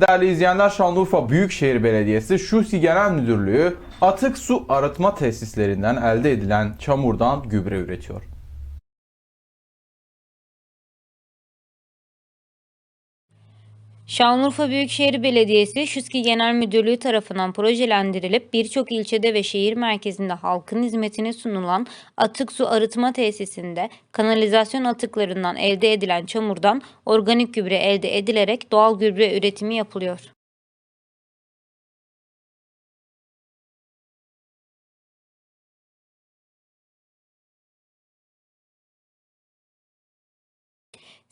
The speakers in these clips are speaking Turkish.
Değerli izleyenler Şanlıurfa Büyükşehir Belediyesi Şusi Genel Müdürlüğü atık su arıtma tesislerinden elde edilen çamurdan gübre üretiyor. Şanlıurfa Büyükşehir Belediyesi Şüski Genel Müdürlüğü tarafından projelendirilip birçok ilçede ve şehir merkezinde halkın hizmetine sunulan atık su arıtma tesisinde kanalizasyon atıklarından elde edilen çamurdan organik gübre elde edilerek doğal gübre üretimi yapılıyor.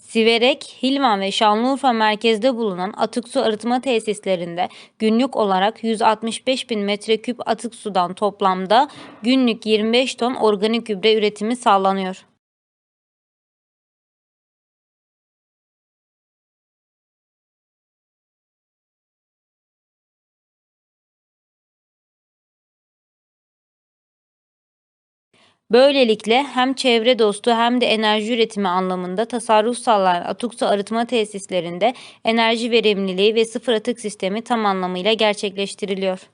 Siverek, Hilvan ve Şanlıurfa merkezde bulunan atık su arıtma tesislerinde günlük olarak 165 bin metreküp atık sudan toplamda günlük 25 ton organik gübre üretimi sağlanıyor. Böylelikle hem çevre dostu hem de enerji üretimi anlamında tasarruf sağlayan Atuksu arıtma tesislerinde enerji verimliliği ve sıfır atık sistemi tam anlamıyla gerçekleştiriliyor.